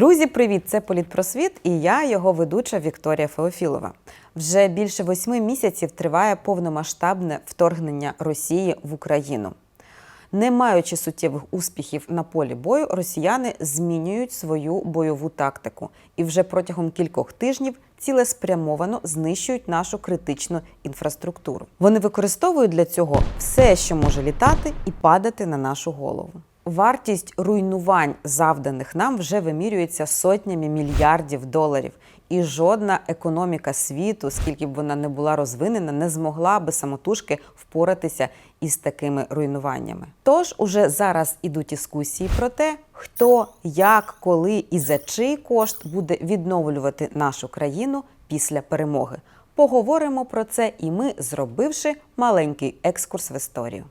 Друзі, привіт! Це Політпросвіт і я, його ведуча Вікторія Феофілова. Вже більше восьми місяців триває повномасштабне вторгнення Росії в Україну. Не маючи суттєвих успіхів на полі бою, росіяни змінюють свою бойову тактику і вже протягом кількох тижнів цілеспрямовано знищують нашу критичну інфраструктуру. Вони використовують для цього все, що може літати і падати на нашу голову. Вартість руйнувань, завданих нам, вже вимірюється сотнями мільярдів доларів. І жодна економіка світу, скільки б вона не була розвинена, не змогла би самотужки впоратися із такими руйнуваннями. Тож уже зараз ідуть дискусії про те, хто, як, коли і за чий кошт буде відновлювати нашу країну після перемоги. Поговоримо про це, і ми, зробивши маленький екскурс в історію.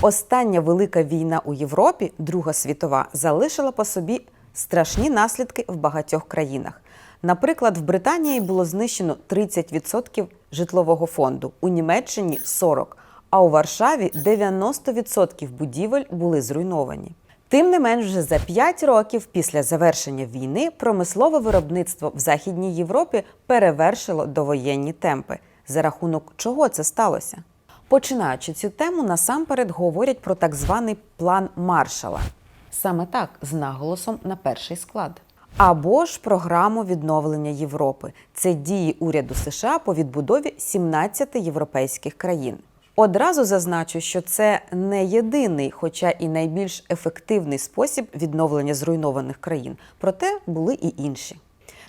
Остання велика війна у Європі, Друга світова, залишила по собі страшні наслідки в багатьох країнах. Наприклад, в Британії було знищено 30% житлового фонду, у Німеччині 40%, а у Варшаві 90% будівель були зруйновані. Тим не менш, вже за 5 років після завершення війни промислове виробництво в Західній Європі перевершило довоєнні темпи. За рахунок чого це сталося? Починаючи цю тему, насамперед говорять про так званий план Маршала. Саме так, з наголосом на перший склад. Або ж програму відновлення Європи. Це дії уряду США по відбудові 17 європейських країн. Одразу зазначу, що це не єдиний, хоча і найбільш ефективний спосіб відновлення зруйнованих країн. Проте були і інші.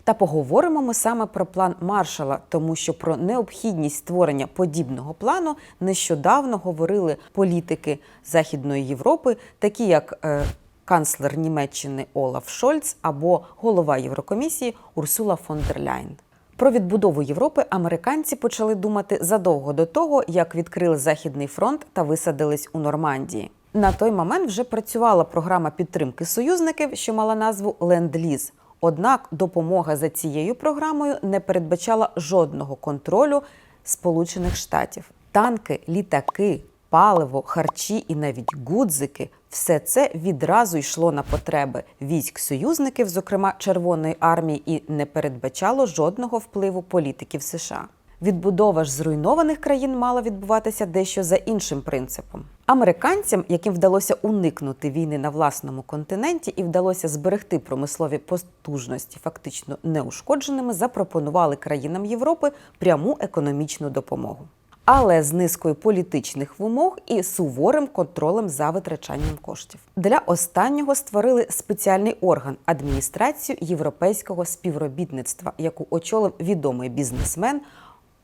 Та поговоримо ми саме про план Маршала, тому що про необхідність створення подібного плану нещодавно говорили політики Західної Європи, такі як е, канцлер Німеччини Олаф Шольц або голова Єврокомісії Урсула фон дер Ляйн. Про відбудову Європи американці почали думати задовго до того, як відкрили Західний фронт та висадились у Нормандії. На той момент вже працювала програма підтримки союзників, що мала назву Ленд-Ліз. Однак допомога за цією програмою не передбачала жодного контролю Сполучених Штатів. Танки, літаки, паливо, харчі і навіть гудзики все це відразу йшло на потреби військ союзників, зокрема Червоної армії, і не передбачало жодного впливу політиків США. Відбудова ж зруйнованих країн мала відбуватися дещо за іншим принципом. Американцям, яким вдалося уникнути війни на власному континенті і вдалося зберегти промислові потужності фактично неушкодженими, запропонували країнам Європи пряму економічну допомогу. Але з низкою політичних вимог і суворим контролем за витрачанням коштів для останнього створили спеціальний орган адміністрацію європейського співробітництва, яку очолив відомий бізнесмен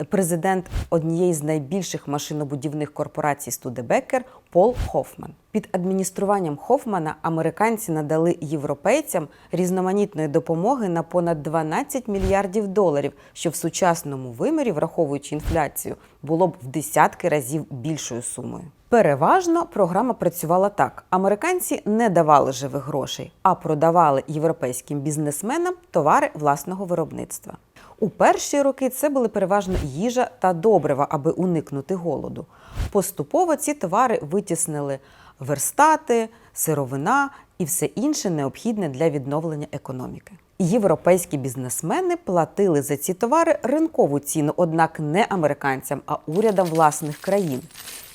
президент однієї з найбільших машинобудівних корпорацій Студебекер Пол Хофман. Під адмініструванням Хофмана американці надали європейцям різноманітної допомоги на понад 12 мільярдів доларів, що в сучасному вимірі, враховуючи інфляцію, було б в десятки разів більшою сумою. Переважно програма працювала так: американці не давали живих грошей, а продавали європейським бізнесменам товари власного виробництва. У перші роки це були переважно їжа та добрива, аби уникнути голоду. Поступово ці товари витіснили верстати, сировина і все інше необхідне для відновлення економіки. Європейські бізнесмени платили за ці товари ринкову ціну, однак не американцям, а урядам власних країн.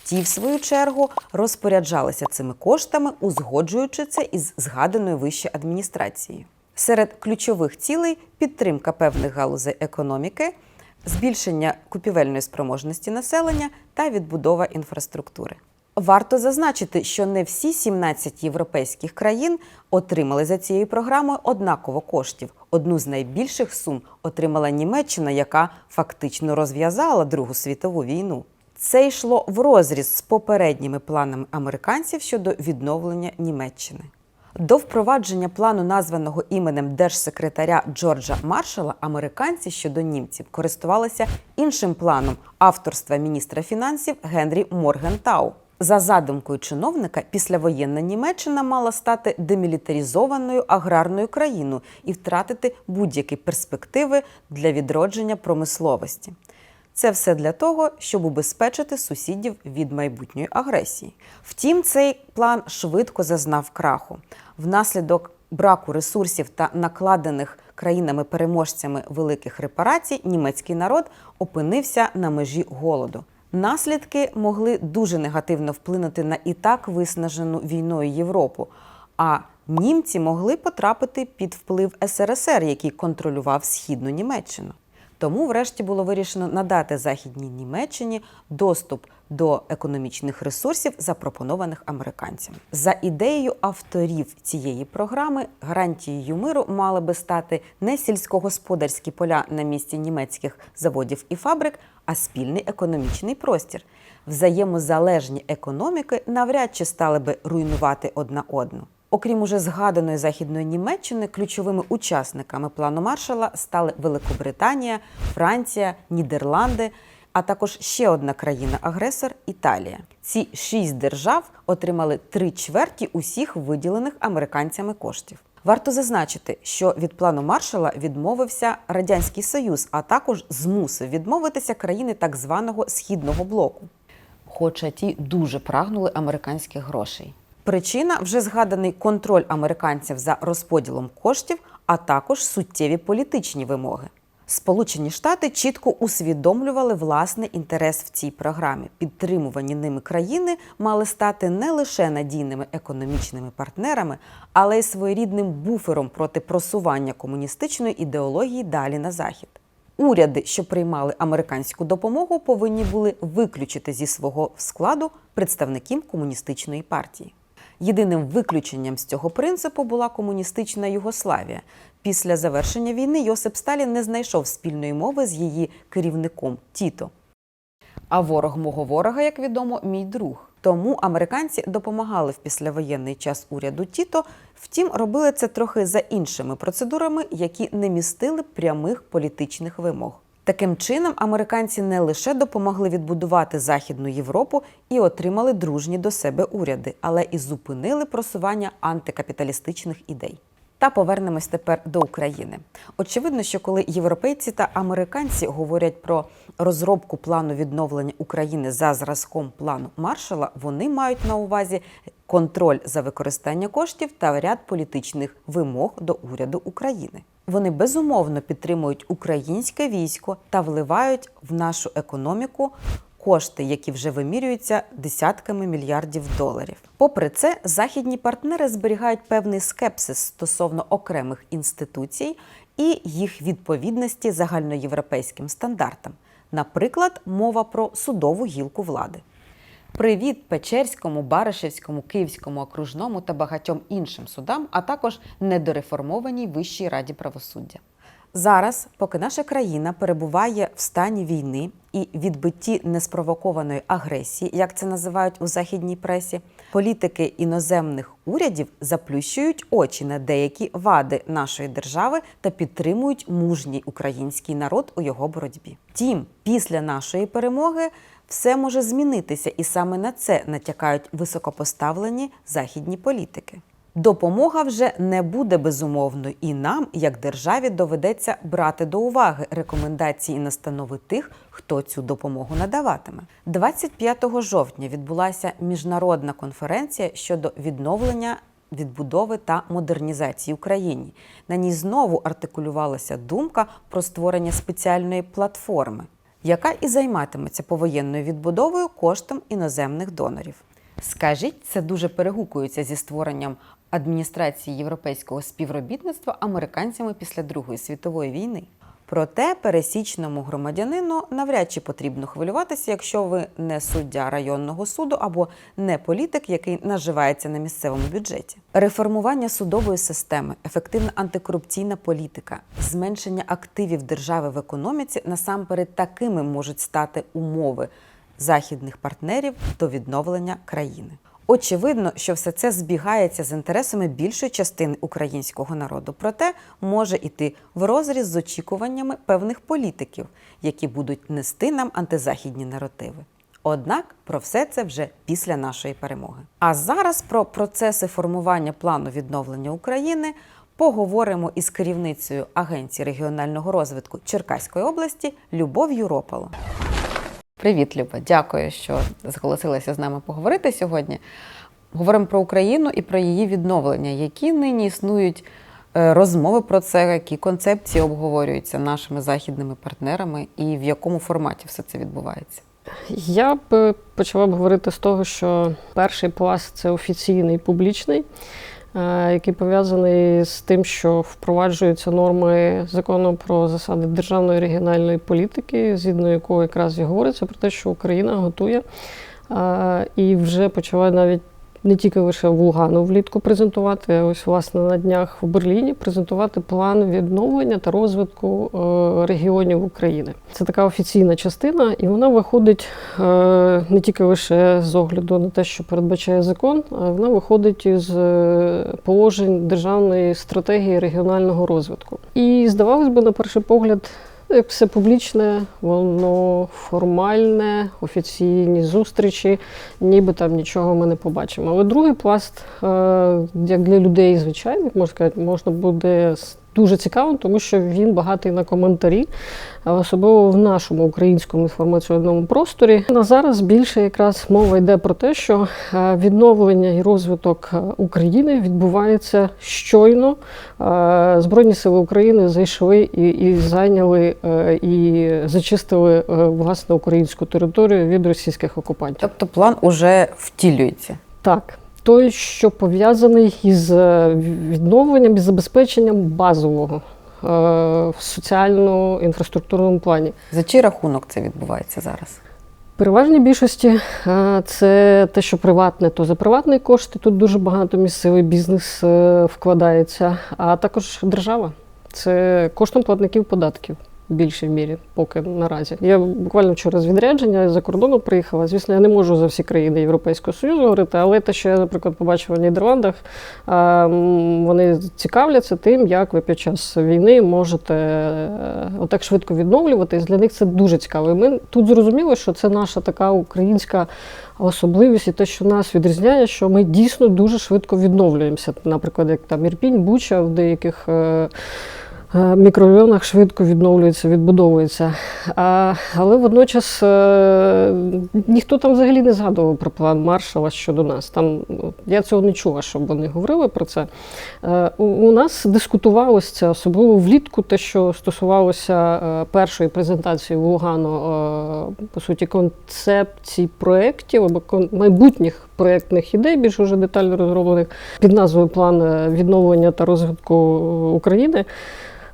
Ті, в свою чергу, розпоряджалися цими коштами, узгоджуючи це із згаданою вище адміністрацією. Серед ключових цілей підтримка певних галузей економіки, збільшення купівельної спроможності населення та відбудова інфраструктури. Варто зазначити, що не всі 17 європейських країн отримали за цією програмою однаково коштів. Одну з найбільших сум отримала Німеччина, яка фактично розв'язала Другу світову війну. Це йшло в розріз з попередніми планами американців щодо відновлення Німеччини. До впровадження плану, названого іменем держсекретаря Джорджа Маршала, американці щодо німців користувалися іншим планом авторства міністра фінансів Генрі Моргентау. За задумкою чиновника, післявоєнна Німеччина мала стати демілітаризованою аграрною країною і втратити будь-які перспективи для відродження промисловості. Це все для того, щоб убезпечити сусідів від майбутньої агресії. Втім, цей план швидко зазнав краху. Внаслідок браку ресурсів та накладених країнами-переможцями великих репарацій німецький народ опинився на межі голоду. Наслідки могли дуже негативно вплинути на і так виснажену війною Європу. А німці могли потрапити під вплив СРСР, який контролював східну Німеччину. Тому, врешті, було вирішено надати Західній Німеччині доступ до економічних ресурсів, запропонованих американцями. За ідеєю авторів цієї програми, гарантією миру мали би стати не сільськогосподарські поля на місці німецьких заводів і фабрик, а спільний економічний простір. Взаємозалежні економіки навряд чи стали би руйнувати одна одну. Окрім уже згаданої західної Німеччини, ключовими учасниками плану Маршала стали Великобританія, Франція, Нідерланди, а також ще одна країна-агресор Італія. Ці шість держав отримали три чверті усіх виділених американцями коштів. Варто зазначити, що від плану Маршала відмовився Радянський Союз, а також змусив відмовитися країни так званого східного блоку. Хоча ті дуже прагнули американських грошей. Причина вже згаданий контроль американців за розподілом коштів, а також суттєві політичні вимоги. Сполучені Штати чітко усвідомлювали власний інтерес в цій програмі. Підтримувані ними країни мали стати не лише надійними економічними партнерами, але й своєрідним буфером проти просування комуністичної ідеології далі на захід. Уряди, що приймали американську допомогу, повинні були виключити зі свого складу представників комуністичної партії. Єдиним виключенням з цього принципу була комуністична Югославія. Після завершення війни Йосип Сталін не знайшов спільної мови з її керівником Тіто. А ворог мого ворога, як відомо, мій друг. Тому американці допомагали в післявоєнний час уряду Тіто, втім, робили це трохи за іншими процедурами, які не містили прямих політичних вимог. Таким чином, американці не лише допомогли відбудувати Західну Європу і отримали дружні до себе уряди, але і зупинили просування антикапіталістичних ідей. Та повернемось тепер до України. Очевидно, що коли європейці та американці говорять про розробку плану відновлення України за зразком плану Маршала, вони мають на увазі контроль за використання коштів та ряд політичних вимог до уряду України. Вони безумовно підтримують українське військо та вливають в нашу економіку кошти, які вже вимірюються десятками мільярдів доларів. Попри це, західні партнери зберігають певний скепсис стосовно окремих інституцій і їх відповідності загальноєвропейським стандартам. Наприклад, мова про судову гілку влади. Привіт Печерському, Баришевському, Київському окружному та багатьом іншим судам, а також недореформованій Вищій раді правосуддя. Зараз, поки наша країна перебуває в стані війни і відбитті неспровокованої агресії, як це називають у західній пресі, політики іноземних урядів заплющують очі на деякі вади нашої держави та підтримують мужній український народ у його боротьбі. Втім, після нашої перемоги все може змінитися, і саме на це натякають високопоставлені західні політики. Допомога вже не буде безумовною, і нам, як державі, доведеться брати до уваги рекомендації і настанови тих, хто цю допомогу надаватиме. 25 жовтня відбулася міжнародна конференція щодо відновлення. Відбудови та модернізації Україні на ній знову артикулювалася думка про створення спеціальної платформи, яка і займатиметься повоєнною відбудовою коштом іноземних донорів. Скажіть, це дуже перегукується зі створенням адміністрації європейського співробітництва американцями після Другої світової війни. Проте пересічному громадянину навряд чи потрібно хвилюватися, якщо ви не суддя районного суду або не політик, який наживається на місцевому бюджеті. Реформування судової системи, ефективна антикорупційна політика, зменшення активів держави в економіці насамперед такими можуть стати умови західних партнерів до відновлення країни. Очевидно, що все це збігається з інтересами більшої частини українського народу, проте може йти в розріз з очікуваннями певних політиків, які будуть нести нам антизахідні наративи. Однак про все це вже після нашої перемоги. А зараз про процеси формування плану відновлення України поговоримо із керівницею Агенції регіонального розвитку Черкаської області Любов'ю Ропало. Привіт, Люба. Дякую, що зголосилася з нами поговорити сьогодні. Говоримо про Україну і про її відновлення. Які нині існують е, розмови про це, які концепції обговорюються нашими західними партнерами, і в якому форматі все це відбувається? Я б почала б говорити з того, що перший пласт це офіційний публічний, який пов'язаний з тим, що впроваджуються норми закону про засади державної регіональної політики, згідно якого якраз і говориться про те, що Україна готує е, і вже почала навіть. Не тільки лише в Лугану влітку презентувати, а ось власне на днях в Берліні презентувати план відновлення та розвитку е, регіонів України. Це така офіційна частина, і вона виходить е, не тільки лише з огляду на те, що передбачає закон, а вона виходить із е, положень державної стратегії регіонального розвитку. І здавалось би, на перший погляд. Як все публічне, воно формальне, офіційні зустрічі, ніби там нічого ми не побачимо. Але другий пласт, е, як для людей звичайних, можна сказати, можна буде дуже цікавим, тому що він багатий на коментарі, особливо в нашому українському інформаційному просторі. На зараз більше якраз мова йде про те, що е, відновлення і розвиток е, України відбувається щойно. Е, Збройні сили України зайшли і, і зайняли і зачистили власне українську територію від російських окупантів. Тобто план уже втілюється. Так, той, що пов'язаний із е, відновленням і забезпеченням базового е, в соціально-інфраструктурному плані. За чий рахунок це відбувається зараз? Переважній більшості е, це те, що приватне, то за приватні кошти. Тут дуже багато місцевий бізнес вкладається, а також держава. Це коштом платників податків. В більшій мірі, поки наразі. Я буквально вчора з відрядження за кордону приїхала. Звісно, я не можу за всі країни Європейського Союзу говорити, але те, що я, наприклад, побачила в Нідерландах, вони цікавляться тим, як ви під час війни можете е, отак швидко відновлюватись. Для них це дуже цікаво. І ми тут зрозуміли, що це наша така українська особливість і те, що нас відрізняє, що ми дійсно дуже швидко відновлюємося. Наприклад, як там Ірпінь, Буча в деяких. Е, мікрорайонах швидко відновлюється, відбудовується. А, але водночас е, ніхто там взагалі не згадував про план маршала щодо нас. Там я цього не чула, щоб вони говорили про це. Е, у, нас дискутувалося особливо влітку, те, що стосувалося першої презентації в Лугану, е, по суті, концепцій проєктів або майбутніх проєктних ідей, більш уже детально розроблених під назвою План відновлення та розвитку України.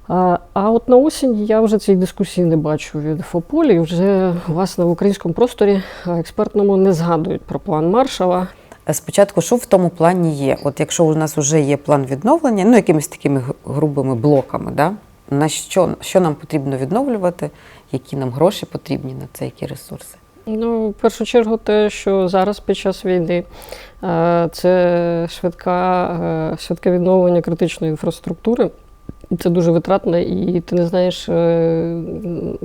А, а от на осінь я вже цієї дискусії не бачу від ФОПОЛі. І Вже власне в українському просторі експертному не згадують про план Маршала. Спочатку, що в тому плані є? От якщо у нас вже є план відновлення, ну якимись такими грубими блоками, да? на що, що нам потрібно відновлювати, які нам гроші потрібні на це, які ресурси? Ну, в першу чергу, те, що зараз під час війни е, це швидка, е, швидке відновлення критичної інфраструктури. Це дуже витратно, і ти не знаєш, е,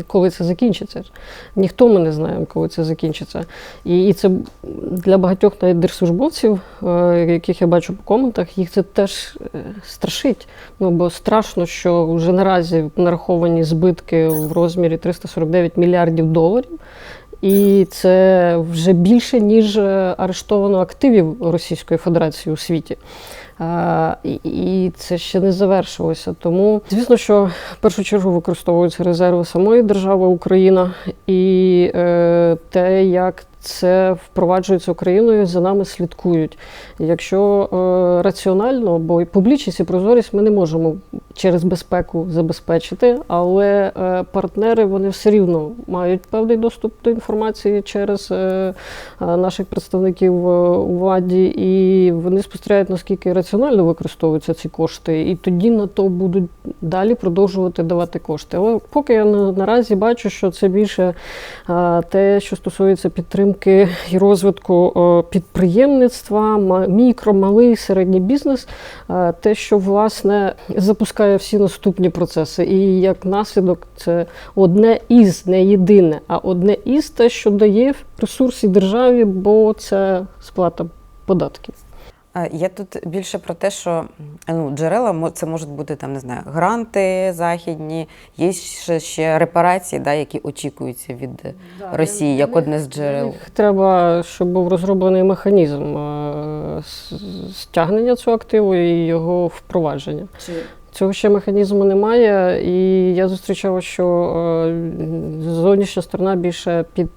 коли це закінчиться. Ніхто ми не знаємо, коли це закінчиться. І, і це для багатьох навіть держслужбовців, е, яких я бачу по коментах, їх це теж е, страшить. Ну бо страшно, що вже наразі нараховані збитки в розмірі 349 мільярдів доларів. І це вже більше, ніж арештовано активів Російської Федерації у світі. І це ще не завершилося. Тому, звісно, що в першу чергу використовуються резерви самої держави Україна і е, те, як це впроваджується Україною, за нами слідкують. Якщо е, раціонально, бо і публічність і прозорість ми не можемо через безпеку забезпечити, але е, партнери вони все рівно мають певний доступ до інформації через е, е, наших представників е, у владі, і вони спостерігають, наскільки раціонально використовуються ці кошти, і тоді на то будуть далі продовжувати давати кошти. Але поки я наразі бачу, що це більше те, що стосується підтримки і розвитку підприємництва, мікро, малий, середній бізнес, те, що власне запускає всі наступні процеси. І як наслідок, це одне із, не єдине, а одне із те, що дає ресурси державі, бо це сплата податків. Я тут більше про те, що ну, джерела це можуть бути там, не знаю, гранти західні, є ще, ще репарації, да, які очікуються від е, Росії як одне з джерел. Їх Треба, щоб був розроблений механізм е, стягнення цього активу і його впровадження. Цього ще механізму немає, і я зустрічала, що е, зовнішня сторона більше під,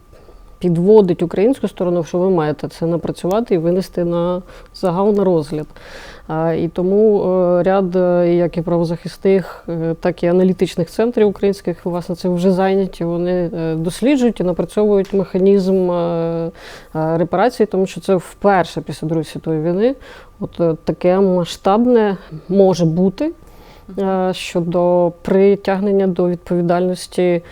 підводить українську сторону, що ви маєте це напрацювати і винести на загал на розгляд. І тому е, ряд е, як і правозахисних, е, так і аналітичних центрів українських власне це вже зайняті. Вони досліджують і напрацьовують механізм репарації, тому що це вперше після Другої світової війни. От таке масштабне може бути щодо притягнення до відповідальності е,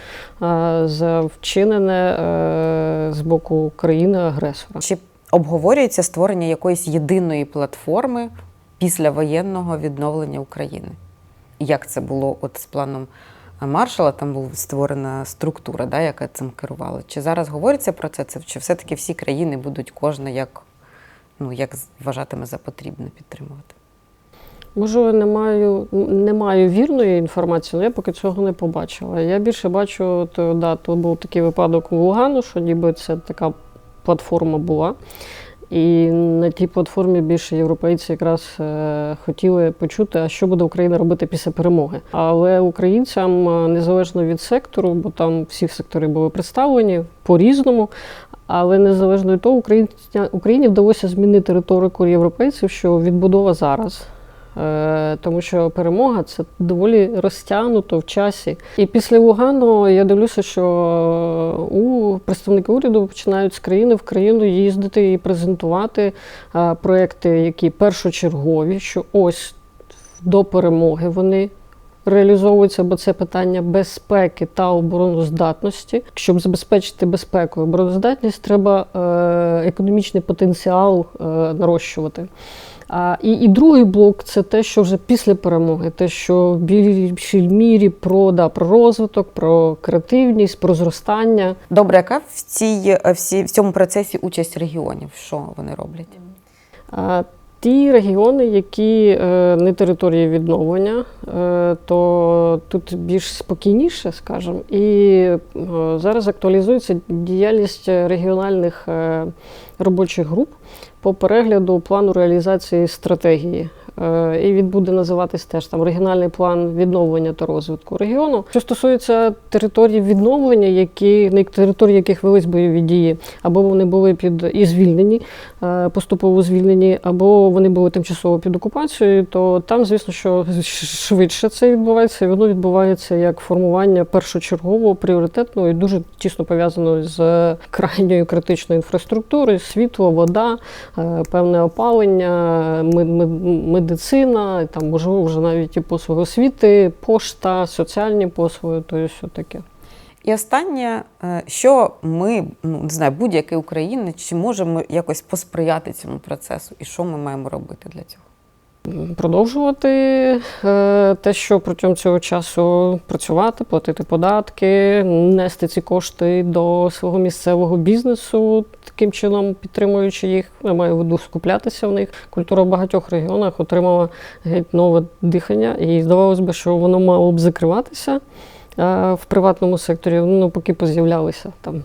за вчинене е, з боку країни-агресора. Чи обговорюється створення якоїсь єдиної платформи після воєнного відновлення України? Як це було от з планом Маршала? Там була створена структура, да, яка цим керувала. Чи зараз говориться про? Це чи все-таки всі країни будуть кожна як, ну, як вважатиме за потрібне підтримувати? Можливо, не маю, не маю вірної інформації, але я поки цього не побачила. Я більше бачу, от, да, то був такий випадок у Лугану, що ніби це така платформа була. І на тій платформі більше європейці якраз е, хотіли почути, а що буде Україна робити після перемоги. Але українцям, е, незалежно від сектору, бо там всі сектори були представлені по-різному. Але незалежно від того, Україні вдалося змінити риторику європейців, що відбудова зараз. Е, Тому що перемога це доволі розтягнуто в часі. І після Лугану я дивлюся, що е, у представники уряду починають з країни в країну їздити і презентувати е, проекти, які першочергові, що ось до перемоги вони. Реалізовуються, бо це питання безпеки та обороноздатності. Щоб забезпечити безпеку і обороноздатність, треба економічний потенціал нарощувати. А, і, і другий блок це те, що вже після перемоги, те, що в більшій мірі про, да, про розвиток, про креативність, про зростання. Добре, яка в, цій, в, цій, в цьому процесі участь регіонів? Що вони роблять? А, ті регіони, які е, не території відновлення, е, то тут більш спокійніше, скажімо. І е, зараз актуалізується діяльність регіональних е, робочих груп по перегляду плану реалізації стратегії. Е, І він буде називатись теж там регіональний план відновлення та розвитку регіону. Що стосується територій відновлення, які на території яких велись бойові дії, або вони були під і звільнені, е, поступово звільнені, або вони були тимчасово під окупацією, то там, звісно, що швидше це відбувається, і воно відбувається як формування першочергового, пріоритетного і дуже тісно пов'язано з крайньою критичною інфраструктурою, світло, вода, е, певне опалення, ми- ми- медицина, там можливо вже навіть і послуги освіти, пошта, соціальні послуги, то все таке. І останнє, е, що ми, ну не знаю, будь-який українець, чи можемо якось посприяти цьому процесу, і що ми маємо робити для цього? Продовжувати е, те, що протягом цього часу працювати, платити податки, нести ці кошти до свого місцевого бізнесу, таким чином підтримуючи їх. Я маю в виду скуплятися в них. Культура в багатьох регіонах отримала геть нове дихання, і здавалось би, що воно мало б закриватися е, в приватному секторі. Ну, поки поз'являлися там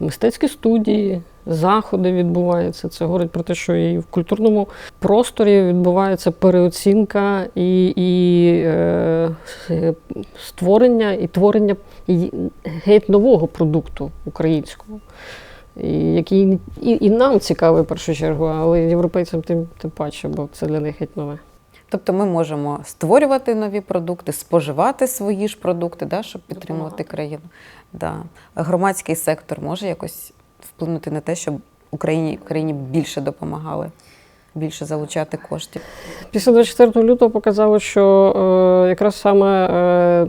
мистецькі студії, заходи відбуваються. Це говорить про те, що і в культурному просторі відбувається переоцінка і, і е, створення і творення і геть нового продукту українського. І, який і, і нам цікавий в першу чергу, але європейцям тим, тим паче, бо це для них геть нове. Тобто ми можемо створювати нові продукти, споживати свої ж продукти, да, щоб підтримувати Допомагати. країну. Да. Громадський сектор може якось вплинути на те, щоб Україні, Україні більше допомагали, більше залучати коштів. Після 24 лютого показало, що е, якраз саме е,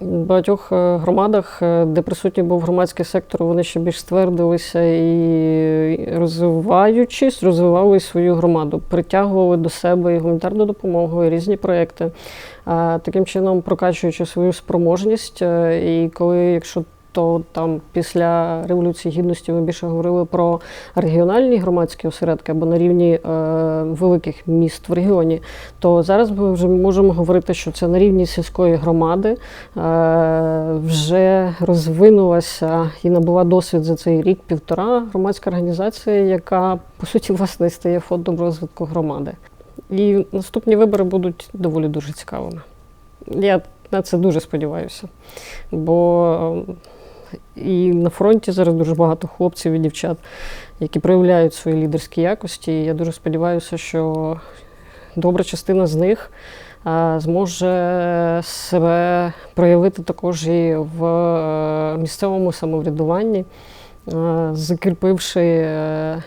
в багатьох е, громадах, е, де присутній був громадський сектор, вони ще більш ствердилися і розвиваючись, розвивали свою громаду, притягували до себе і гуманітарну допомогу, і різні проекти, таким чином прокачуючи свою спроможність. Е, І коли, якщо то там після Революції Гідності ми більше говорили про регіональні громадські осередки або на рівні е, великих міст в регіоні, то зараз ми вже можемо говорити, що це на рівні сільської громади е, вже розвинулася і набула досвід за цей рік-півтора громадська організація, яка по суті власне стає фондом розвитку громади. І наступні вибори будуть доволі дуже цікавими. Я на це дуже сподіваюся. Бо і на фронті зараз дуже багато хлопців і дівчат, які проявляють свої лідерські якості. І я дуже сподіваюся, що добра частина з них зможе себе проявити також і в е, місцевому самоврядуванні, е, закріпивши. е,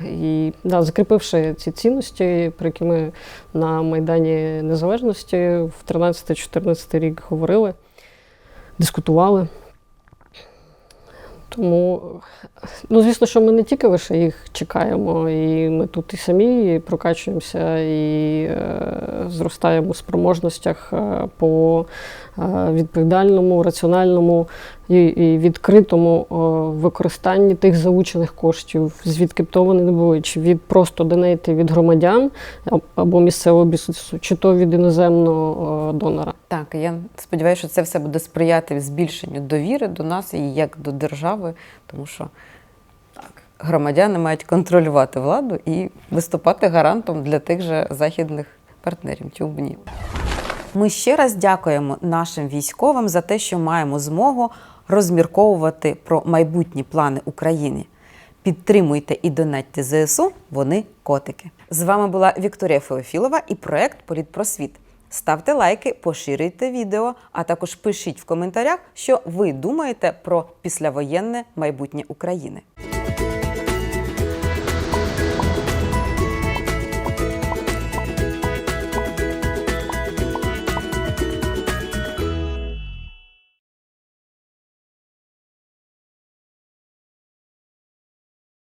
І да, закріпивши ці цінності, про які ми на Майдані Незалежності в 13-14 рік говорили, дискутували. Тому, ну, звісно, що ми не тільки лише їх чекаємо, і ми тут і самі прокачуємося, і е, зростаємо у спроможностях е, по е, відповідальному, раціональному і, відкритому е, використанні тих залучених коштів, звідки б то вони не були, чи від просто донейтів від громадян або місцевого бізнесу, чи то від іноземного е, донора. Так, я сподіваюся, що це все буде сприяти збільшенню довіри до нас і як до держави, тому що так, громадяни мають контролювати владу і виступати гарантом для тих же західних партнерів. Чому б? Ми ще раз дякуємо нашим військовим за те, що маємо змогу розмірковувати про майбутні плани України. Підтримуйте і донатьте ЗСУ, вони котики. З вами була Вікторія Феофілова і проект Політпросвіт. Ставте лайки, поширюйте відео, а також пишіть в коментарях, що ви думаєте про післявоєнне майбутнє України.